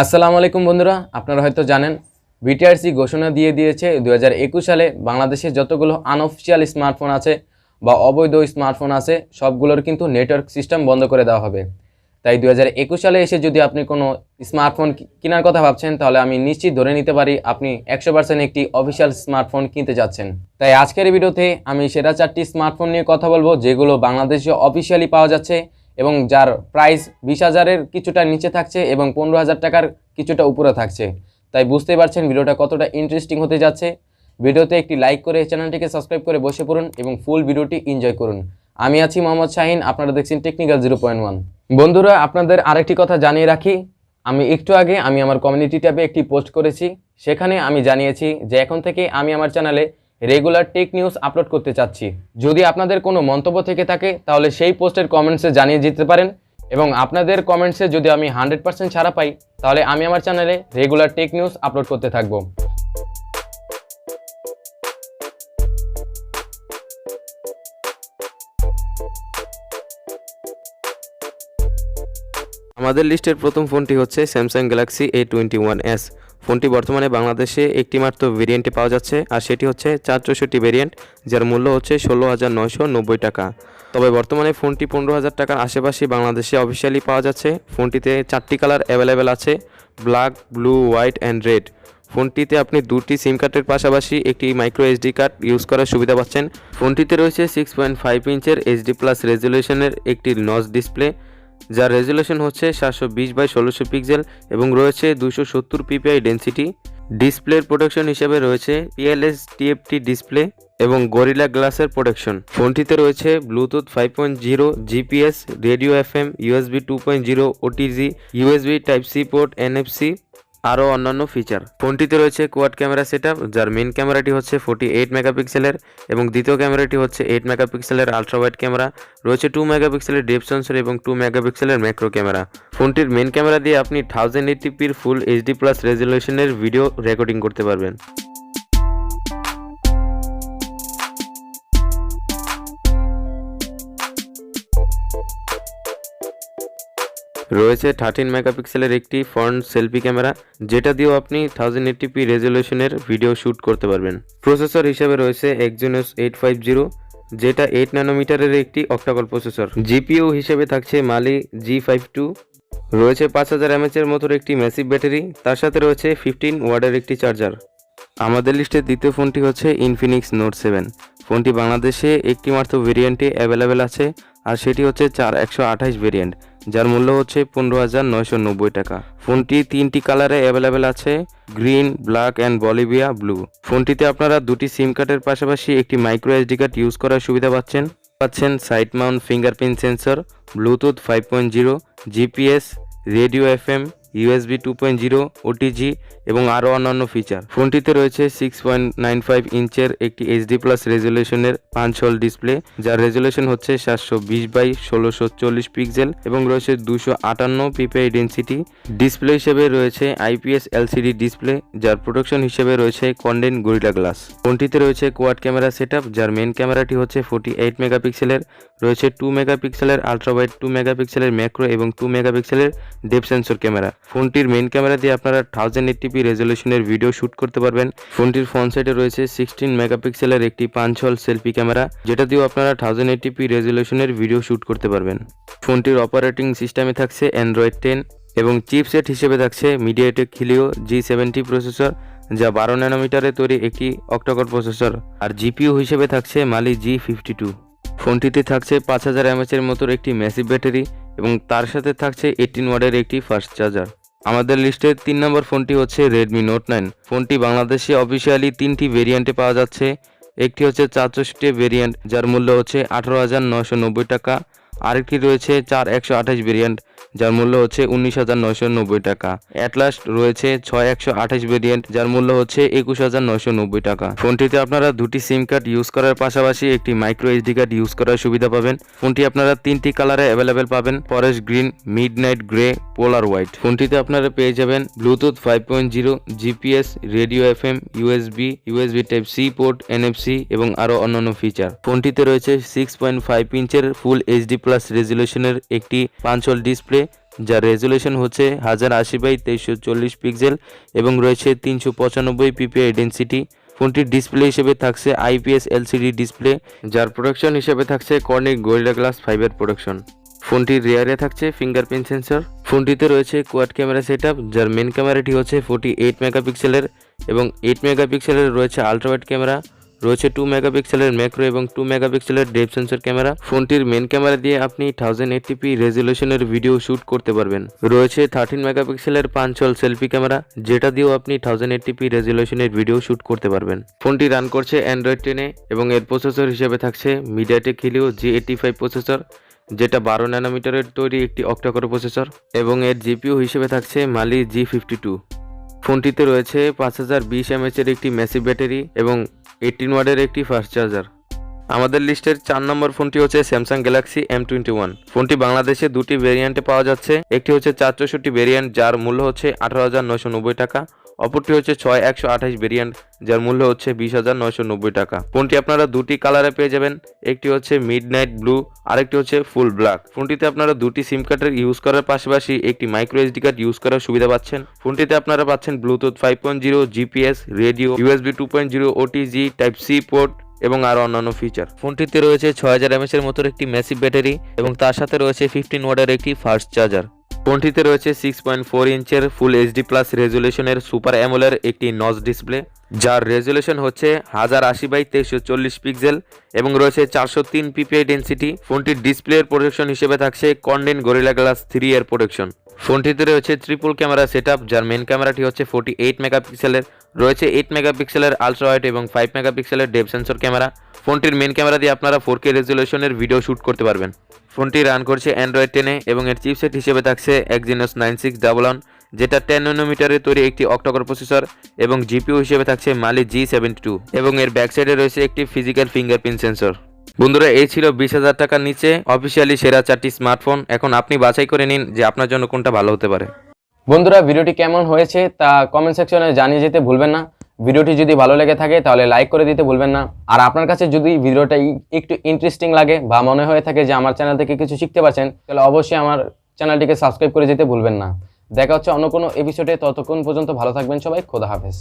আসসালামু আলাইকুম বন্ধুরা, আপনারা হয়তো জানেন বিটিআরসি ঘোষণা দিয়ে দিয়েছে দু হাজার একুশ সালে বাংলাদেশে যতগুলো আনঅফিসিয়াল স্মার্টফোন আছে বা অবৈধ স্মার্টফোন আছে, সবগুলোর কিন্তু নেটওয়ার্ক সিস্টেম বন্ধ করে দেওয়া হবে। তাই দু হাজার একুশ সালে এসে যদি আপনি কোনো স্মার্টফোন কেনার কথা ভাবছেন, তাহলে আমি নিশ্চিত ধরে নিতে পারি আপনি একশো পার্সেন্ট একটি অফিসিয়াল স্মার্টফোন কিনতে যাচ্ছেন। তাই আজকের ভিডিওতে আমি সেরা চারটি স্মার্টফোন নিয়ে কথা বলব, যেগুলো বাংলাদেশে অফিসিয়ালি পাওয়া যাচ্ছে। এবং যার প্রাইস বিশ হাজারের কিছুটা নিচে থাকছে এবং পনেরো হাজার টাকার কিছুটা উপরে থাকছে। তাই বুঝতেই পারছেন ভিডিওটা কতটা ইন্টারেস্টিং হতে যাচ্ছে। ভিডিওতে একটি লাইক করে চ্যানেলটিকে সাবস্ক্রাইব করে বসে পড়ুন এবং ফুল ভিডিওটি এনজয় করুন। আমি আছি মোহাম্মদ শাহিন, আপনারা দেখছেন টেকনিক্যাল জিরো পয়েন্ট ওয়ান বন্ধুরা, আপনাদের আরেকটি কথা জানিয়ে রাখি। আমি একটু আগে আমি আমার কমিউনিটি ট্যাবে একটি পোস্ট করেছি। সেখানে আমি জানিয়েছি যে এখন থেকে আমি আমার চ্যানেলে রেগুলার টেক নিউজ আপলোড করতে চাচ্ছি। যদি আপনাদের কোনো মন্তব্য থেকে থাকে, তাহলে সেই পোস্টের কমেন্টসে জানিয়ে দিতে পারেন। এবং আপনাদের কমেন্টসে যদি আমি হান্ড্রেড পার্সেন্ট ছাড়া পাই, তাহলে আমি আমার চ্যানেলে রেগুলার টেক নিউজ আপলোড করতে থাকব। আমাদের লিস্টের প্রথম ফোনটি হচ্ছে Samsung Galaxy A twenty one S ফোনটি বর্তমানে বাংলাদেশে একটি মাত্র ভেরিয়েন্টে পাওয়া যাচ্ছে, আর সেটি হচ্ছে চার চৌষট্টি ভেরিয়েন্ট যার মূল্য হচ্ছে ষোলো হাজার নয়শো নব্বই টাকা। তবে বর্তমানে ফোনটি পনেরো হাজার টাকার আশেপাশে বাংলাদেশে অফিসিয়ালি পাওয়া যাচ্ছে। ফোনটিতে চারটি কালার অ্যাভেলেবেল আছে black blue white and red ফোনটিতে আপনি দুটি সিম কার্ডের পাশাপাশি একটি মাইক্রো এসডি কার্ড ইউজ করার সুবিধা পাচ্ছেন। ফোনটিতে রয়েছে সিক্স পয়েন্ট ফাইভ ইঞ্চের এইচডি প্লাস রেজলিউশনের একটি নজ ডিসপ্লে যার রেজুলেশন হচ্ছে সাতশো বিশ বাই ষোলোশো পিক্সেল এবং রয়েছে দুশো সত্তর পিপিআই ডেন্সিটি। ডিসপ্লের প্রোটেকশন হিসেবে রয়েছে পিএলএস টিএফটি ডিসপ্লে এবং গরিলা গ্লাসের প্রোটেকশন। ফোনটিতে রয়েছে Bluetooth five point zero, GPS, radio F FM, USB two point zero, OTG, USB type C port, NFC আরও অন্যান্য ফিচার ফোনটিতে রয়েছে কোয়াড ক্যামেরা সেটআপ যার মেন ক্যামেরাটি হচ্ছে ফোর্টি এইট মেগাপিক্সেলের এবং দ্বিতীয় ক্যামেরাটি হচ্ছে এইট মেগাপিক্সেলের আলট্রা ওয়াইড ক্যামেরা রয়েছে টু মেগাপিক্সেলের ডেপ সেন্সর এবং টু মেগাপিক্সেলের ম্যাক্রো ক্যামেরা ফোনটির মেন ক্যামেরা দিয়ে আপনি থাউজেন্ড এইটিপির ফুল এইচডি প্লাস রেজলিউশনের ভিডিও রেকর্ডিং করতে পারবেন। রয়েছে থার্টিন মেগাপিক্সেলের একটি ফ্রন্ট সেলফি ক্যামেরা যেটা দিয়েও আপনি থাউজেন্ড এইটিপি রেজলিউশনের ভিডিও শ্যুট করতে পারবেন। প্রসেসর হিসেবে রয়েছে এক্সিনোস এইট ফাইভ জিরো যেটা এইট ন্যানোমিটারের একটি অক্টাকল প্রসেসর জিপিও হিসেবে থাকছে মালি জি ফাইভ টু রয়েছে পাঁচ হাজার এমএচের মতো একটি ম্যাসিভ ব্যাটারি তার সাথে রয়েছে ফিফটিন ওয়ার্ডের একটি চার্জার আমাদের লিস্টের দ্বিতীয় ফোনটি হচ্ছে ইনফিনিক্স নোট সেভেন ফোনটি বাংলাদেশে একটি মাত্র ভেরিয়েন্টে অ্যাভেলেবেল আছে। আর সেটি হচ্ছে চার একশো আঠাশ ভেরিয়েন্ট যার মূল্য হচ্ছে পনেরো হাজার নয়শো নব্বই টাকা। ফোনটি তিনটি কালারে অ্যাভেলেবেল আছে, green, black and Bolivia blue. ফোনটিতে আপনারা দুটি সিম কার্ডের পাশাপাশি একটি মাইক্রো এসডি কার্ড ইউজ করার সুবিধা পাচ্ছেন। পাচ্ছেন side mount fingerprint sensor Bluetooth five point zero GPS radio FM USB two point zero OTG এবং আরও অন্যান্য ফিচার ফোনটিতে রয়েছে সিক্স পয়েন্ট নাইন ফাইভ ইঞ্চের একটি এইচডি প্লাস রেজুলেশনের পাঁচ হল ডিসপ্লে যার রেজুলেশন হচ্ছে সাতশো বিশ বাই ষোলোশো চল্লিশ পিক্সেল এবং রয়েছে দুশো আটান্ন পিপিআই ডেন্সিটি ডিসপ্লে হিসেবে রয়েছে আইপিএস এলসিডি ডিসপ্লে যার প্রোটেকশন হিসেবে রয়েছে কন্ডেন গরিলা গ্লাস ফোনটিতে রয়েছে কোয়াড ক্যামেরা সেটআপ যার মেন ক্যামেরাটি হচ্ছে ফোর্টি এইট মেগাপিক্সেলের রয়েছে টু মেগাপিক্সেলের আলট্রা ওয়াইড টু মেগাপিক্সেলের ম্যাক্রো এবং টু মেগাপিক্সেলের ডেপ সেন্সর ক্যামেরা ফোনটির মেন ক্যামেরা দিয়ে আপনারা থাউজেন্ড এইটিপি রেজলিউশনের ভিডিও শ্যুট করতে পারবেন। ফোনটির ফ্রন্ট সাইডে রয়েছে সিক্সটিন মেগাপিক্সেলের একটি পাঁচ হল সেলফি ক্যামেরা যেটা দিয়েও আপনারা থাউজেন্ড এইটিপি রেজলিউশনের ভিডিও শ্যুট করতে পারবেন। ফোনটির অপারেটিং সিস্টেমে থাকছে অ্যান্ড্রয়েড টেন এবং চিপসেট হিসেবে থাকছে MediaTek Helio G seventy processor যা বারো ন্যানোমিটারে তৈরি একটি অক্টাকর প্রসেসর আর জিপিও হিসেবে থাকছে মালি জি ফিফটি টু ফোনটিতে থাকছে পাঁচ হাজার এমএচের মতো একটি ম্যাসিভ ব্যাটারি এবং তার সাথে থাকছে এইটিন ওয়ার্ডের একটি ফাস্ট চার্জার আমাদের লিস্টের তিন নম্বর ফোনটি হচ্ছে রেডমি নোট নাইন ফোনটি বাংলাদেশে অফিসিয়ালি তিনটি ভেরিয়েন্টে পাওয়া যাচ্ছে। একটি হচ্ছে চারচষট্টি ভেরিয়েন্ট যার মূল্য হচ্ছে আঠারো হাজার নশো নব্বই টাকা। আরেকটি রয়েছে চার একশো আঠাশ ভেরিয়েন্ট যার মূল্য হচ্ছে উনিশ হাজার নয়শো নব্বই টাকা। অ্যাটলাস্ট রয়েছে ছয় একশো আঠাশ ভেরিয়েন্ট যার মূল্য হচ্ছে একুশ হাজার নয়শো নব্বই টাকা। ফোনটিতে আপনারা দুটি সিম কার্ড ইউজ করার পাশাপাশি একটি মাইক্রো এইচডি কার্ড ইউজ করার সুবিধা পাবেন। ফোনটি আপনারা তিনটি কালারে অ্যাভেলেবেল পাবেন forest green midnight grey polar white ফোনটিতে আপনারা পেয়ে যাবেন Bluetooth five point zero GPS radio F M USB USB type C port NFC এবং আরও অন্যান্য ফিচার ফোনটিতে রয়েছে সিক্স পয়েন্ট ফাইভ ইঞ্চের ফুল এইচডি প্লাস রেজুলেশনের একটি পাঞ্চল ডিসপ্লে যার রেজুলেশন হচ্ছে হাজার আশি বাই তেইশশো চল্লিশ পিক্সেল এবং রয়েছে তিনশো পঁচানব্বই পিপিআই ডেন্সিটি ফোনটির ডিসপ্লে হিসেবে থাকছে আইপিএস এলসিডি ডিসপ্লে যার প্রোডাকশন হিসেবে থাকছে কর্নিক গোরিলা গ্লাস ফাইভের প্রোডাকশন ফোনটির রেয়ারে থাকছে ফিঙ্গারপ্রিন্ট সেন্সর ফোনটিতে রয়েছে কোয়াড ক্যামেরা সেটআপ যার মেন ক্যামেরাটি হচ্ছে ফোর্টি এইট মেগাপিক্সেলের এবং এইট মেগাপিক্সেলের রয়েছে আলট্রাওয়াইড ক্যামেরা রয়েছে টু মেগাপিক্সেলের ম্যাক্রো এবং টু মেগাপিক্সেলের ডেপ সেন্সর ক্যামেরা ফোনটির মেন ক্যামেরা দিয়ে আপনি থাউজেন্ড এইটিপি রেজলিউশনের ভিডিও শ্যুট করতে পারবেন। রয়েছে থার্টিন মেগাপিক্সেলের পাঞ্চল সেলফি ক্যামেরা যেটা দিয়েও আপনি থাউজেন্ড এইটিপি রেজলিউশনের ভিডিও শ্যুট করতে পারবেন। ফোনটি রান করছে অ্যান্ড্রয়েড টেনে এবং এর প্রসেসর হিসেবে থাকছে MediaTek Helio G eighty five processor যেটা বারো ন্যানোমিটারের তৈরি একটি অক্টাকোর প্রসেসর এবং এর জিপিও হিসেবে থাকছে মালি জি ফিফটি টু ফোনটিতে রয়েছে পাঁচ হাজার বিশ এমএচের একটি ম্যাসিভ ব্যাটারি এবং এইটিন ওয়ার্ডের একটি ফাস্ট চার্জার আমাদের লিস্টের চার নম্বর ফোনটি হচ্ছে Samsung Galaxy M twenty one ফোনটি বাংলাদেশে দুটি ভেরিয়েন্টে পাওয়া যাচ্ছে। একটি হচ্ছে চার ভেরিয়েন্ট যার মূল্য হচ্ছে আঠারো হাজার নয়শো নব্বই টাকা। অপরটি হচ্ছে ছয় একশো আঠাশ ভেরিয়েন্ট, যার মূল্য হচ্ছে বিশ হাজার নয়শো নব্বই টাকা। ফোনটি আপনারা দুটি কালারে পেয়ে যাবেন, একটি হচ্ছে মিড নাইট ব্লু, আরেকটি হচ্ছে ফুল ব্ল্যাক। ফোনটিতে আপনারা দুটি সিম কার্ডের ইউজ করার পাশাপাশি একটি মাইক্রো এসডি কার্ড ইউজ করার সুবিধা পাচ্ছেন। ফোনটিতে আপনারা পাচ্ছেন Bluetooth five point zero, GPS, radio, USB two point zero, OTG, type C port এবং আরও অন্যান্য ফিচার। ফোনটিতে রয়েছে ছয় হাজার এমএস এর মতো একটি ম্যাসিভ ব্যাটারি এবং তার সাথে রয়েছে ফিফটিন ওয়াটের একটি ফাস্ট চার্জার ফোনটিতে রয়েছে সিক্স পয়েন্ট ফোর ইঞ্চের ফুল এইচডি প্লাস রেজুলেশনের সুপার অ্যামোলের একটি নজ ডিসপ্লে যার রেজুলেশন হচ্ছে হাজার আশি বাই তেইশশো চল্লিশ পিক্সেল এবং রয়েছে চারশো তিন পিপিআই ডেন্সিটি ফোনটির ডিসপ্লের প্রোটেকশন হিসেবে থাকছে কন্ডেন গরিলা গ্লাস থ্রি এর প্রোটেকশন ফোনটিতে রয়েছে ট্রিপল ক্যামেরা সেটআপ যার মেন ক্যামেরাটি হচ্ছে ফোর্টি এইট মেগাপিক্সেলের রয়েছে এইট মেগাপিক্সেলের আলট্রা ওয়াইড এবং ফাইভ মেগাপিক্সেলের ডেপ সেন্সর ক্যামেরা ফোনটির মেন ক্যামেরা দিয়ে আপনারা ফোর কে রেজুলেশনের ভিডিও শ্যুট করতে পারবেন। ফোনটি রান করছে অ্যান্ড্রয়েড টেনে এবং এর চিপসেট হিসেবে থাকছে Exynos nine six double one যেটা টেন ন্যানোমিটারের তৈরি একটি অক্টোকর প্রসেসর এবং জিপিও হিসেবে থাকছে মালি জি সেভেন্টি টু এবং এর ব্যাক সাইডে রয়েছে একটি ফিজিক্যাল ফিঙ্গারপ্রিন্ট সেন্সর বন্ধুরা, এই ছিল বিশ হাজার টাকার নিচে অফিসিয়ালি সেরা চারটি স্মার্টফোন এখন আপনি বাছাই করে নিন যে আপনার জন্য কোনটা ভালো হতে পারে। বন্ধুরা, ভিডিওটি কেমন হয়েছে তা কমেন্ট সেকশনে জানিয়ে যেতে ভুলবেন না। ভিডিওটি যদি ভালো লেগে থাকে তাহলে লাইক করে দিতে ভুলবেন না। আর আপনার কাছে যদি ভিডিওটা একটু ইন্টারেস্টিং লাগে বা মনে হয়ে থাকে যে আমার চ্যানেল থেকে কিছু শিখতে পারছেন, তাহলে অবশ্যই আমার চ্যানেলটিকে সাবস্ক্রাইব করে যেতে ভুলবেন না। দেখা হচ্ছে অন্য কোনো এপিসোডে ততক্ষণ পর্যন্ত ভালো থাকবেন সবাই। খোদা হাফেজ।